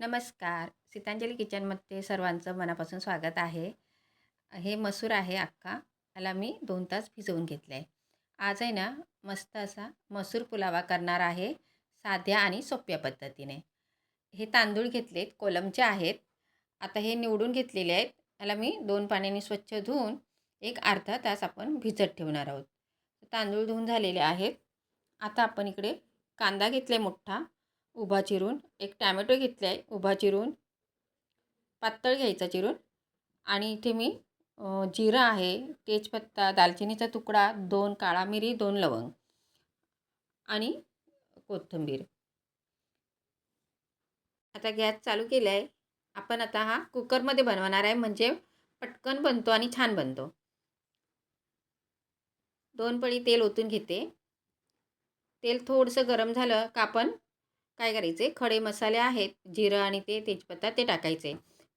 नमस्कार. सीतांजली किचनमध्ये सर्वांचं मनापासून स्वागत आहे. हे मसूर आहे अख्खा. त्याला मी दोन तास भिजवून घेतलं आहे आज आहे ना मस्त असा मसूर पुलावा करणार आहे साध्या आणि सोप्या पद्धतीने. हे तांदूळ घेतलेत कोलमचे आहेत. आता हे निवडून घेतलेले आहेत. त्याला मी दोन पाण्याने स्वच्छ धुवून एक अर्धा तास आपण भिजत ठेवणार आहोत. तांदूळ धुवून झालेले आहेत. आता आपण इकडे कांदा घेतला आहे मोठा. उभा चिरून एक टॅमॅटो घेतला आहे उभा चिरून पातळ घ्यायचा चिरून. आणि इथे मी जिरं आहे तेजपत्ता दालचिनीचा तुकडा दोन काळा मिरी दोन लवंग आणि कोथिंबीर. आता गॅस चालू केला आहे आपण आता हा कुकरमध्ये बनवणार आहे म्हणजे पटकन बनतो आणि छान बनतो. दोन पळी तेल ओतून घेते. तेल थोडंसं गरम झालं का आपण काय करायचे? खडे मसाले आहेत जिरं आणि ते तेजपत्ता ते टाकायचे.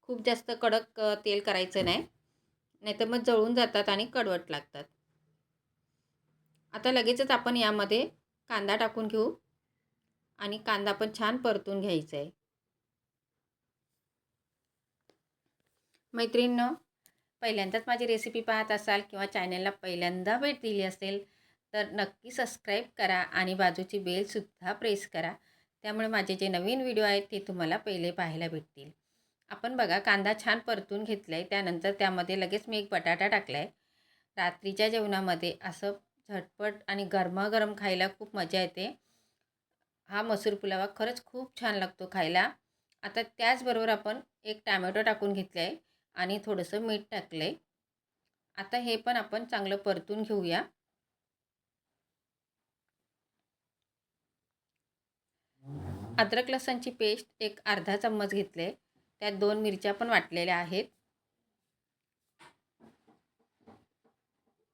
खूप जास्त कडक तेल करायचं नाही. नाहीतर मग जळून जातात आणि कडवट लागतात. आता लगेचच आपण यामध्ये कांदा टाकून घेऊ आणि कांदा पण छान परतून घ्यायचा आहे. मैत्रिणींनो पहिल्यांदाच माझी रेसिपी पाहत असाल किंवा चॅनलला पहिल्यांदा भेट दिली असेल तर नक्की सबस्क्राईब करा आणि बाजूची बेलसुद्धा प्रेस करा. त्यामुळे माझे जे नवीन व्हिडिओ आहेत ते तुम्हाला पहिले पाहायला भेटतील. आपण बघा कांदा छान परतून घेतला आहे त्यानंतर त्यामध्ये लगेच मी एक बटाटा टाकला आहे रात्रीच्या जेवणामध्ये असं झटपट आणि गरमागरम खायला खूप मजा येते. हा मसूर पुलावा खरंच खूप छान लागतो खायला. आता त्याचबरोबर आपण एक टॅमॅटो टाकून घेतलं आहे आणि थोडंसं मीठ टाकलं आहे आता हे पण आपण चांगलं परतून घेऊया. अद्रक लसणची पेस्ट एक अर्धा चम्मच घेतले. त्यात दोन मिरच्या पण वाटलेल्या आहेत.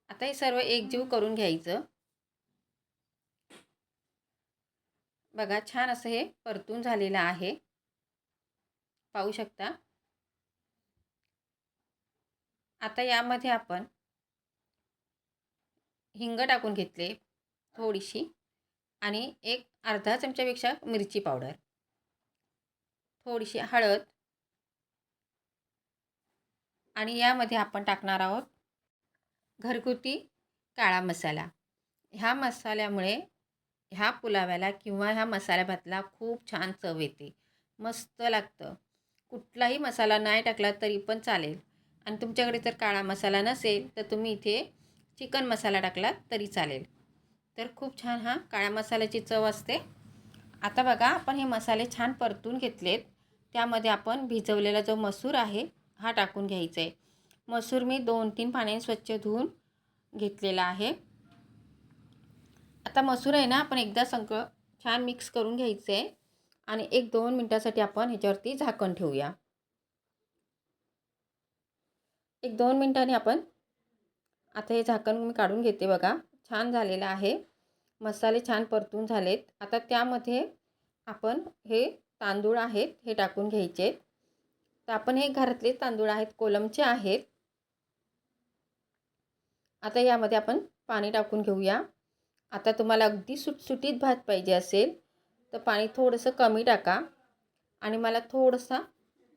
आता हे सर्व एकजीव करून घ्यायचं. बघा छान असं हे परतून झालेलं आहे. पाहू शकता. आता यामध्ये आपण हिंग टाकून घेतले थोडीशी. आणि एक अर्धा चमच्यापेक्षा मिरची पावडर. थोडीशी हळद. आणि यामध्ये आपण टाकणार आहोत घरगुती काळा मसाला. ह्या मसाल्यामुळे ह्या पुलाव्याला किंवा ह्या मसाल्या भातला खूप छान चव येते. मस्त लागतं. कुठलाही मसाला नाही टाकला तरी पण चालेल. आणि तुमच्याकडे जर काळा मसाला नसेल तर तुम्ही इथे चिकन मसाला टाकला तरी चालेल. तर खूप छान हा. काळ्या मसाल्याची चव असते. आता बघा आपण हे मसाले छान परतून घेतलेत. त्यामध्ये आपण भिजवलेला जो मसूर आहे हा टाकून घ्यायचा आहे. मसूर मी दोन तीन पाण्याने स्वच्छ धुवून घेतलेला आहे. आता मसूर आहे ना आपण एकदा सगळं छान मिक्स करून घ्यायचं आहे. आणि एक दोन मिनटासाठी आपण ह्याच्यावरती झाकण ठेवूया. एक दोन मिनटांनी आपण आता हे झाकण मी काढून घेते बघा. छान झालेलं आहे. मसाले छान परतून झालेत. आता त्यामध्ये आपण हे तांदूळ आहेत हे टाकून घ्यायचे. तर आपण हे घरातले तांदूळ आहेत कोलमचे आहेत. आता यामध्ये आपण पाणी टाकून घेऊया. आता तुम्हाला अगदी सुटसुटीत भात पाहिजे असेल तर पाणी थोडंसं कमी टाका. आणि मला थोडंसं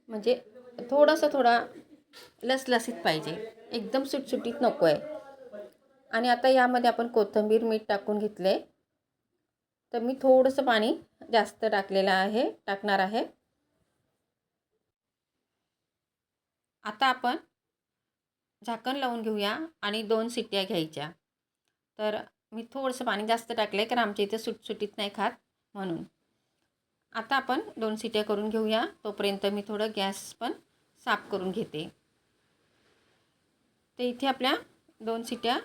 म्हणजे थोडासा थोडा लसलसीत पाहिजे. एकदम सुटसुटीत नको आहे आणि आता यामध्ये आपण कोथिंबीर मीठ टाकून घेतले. तर मी थोडंसं पाणी जास्त टाकलेलं आहे टाकणार आहे. आता आपण झाकण लावून घेऊया आणि दोन सिट्ट्या घ्यायच्या. तर मी थोडंसं पाणी जास्त टाकलं आहे कारण आमच्या इथे सुटसुटीत नाही खात म्हणून. आता आपण दोन सिट्या करून घेऊया. तोपर्यंत मी थोडं गॅस पण साफ करून घेते. तर इथे आपल्या दोन सिट्या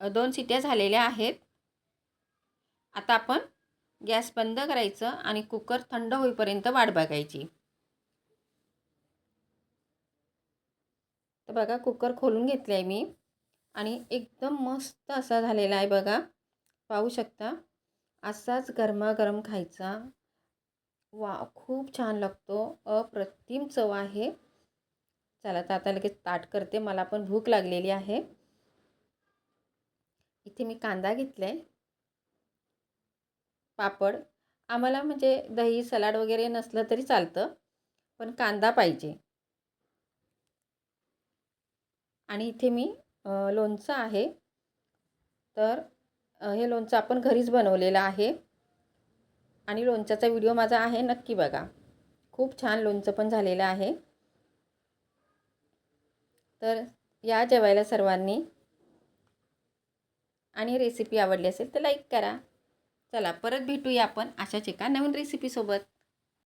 दोन सिट्या झालेल्या आहेत. आता आपण गॅस बंद करायचं आणि कुकर थंड होईपर्यंत वाट बघायची. तर बघा कुकर खोलून घेतला आहे मी आणि एकदम मस्त असा झालेला आहे बघा. पाहू शकता असाच गरमागरम खायचा. वा खूप छान लागतो. अप्रतिम चव आहे. चला तर आता लगेच ताट करते. मला पण भूक लागलेली आहे. इथे मी कांदा घेतला आहे पापड. आम्हाला म्हणजे दही सलाड वगैरे नसलं तरी चालतं पण कांदा पाहिजे. आणि इथे मी लोणचं आहे. तर हे लोणचं आपण घरीच बनवलेलं आहे. आणि लोणच्याचा व्हिडिओ माझा आहे नक्की बघा. खूप छान लोणचं पण झालेलं आहे. तर या जेवायला सर्वांनी. आणि रेसिपी आवडली असेल तर लाईक करा. चला परत भेटूया आपण अशाच एका नवीन रेसिपीसोबत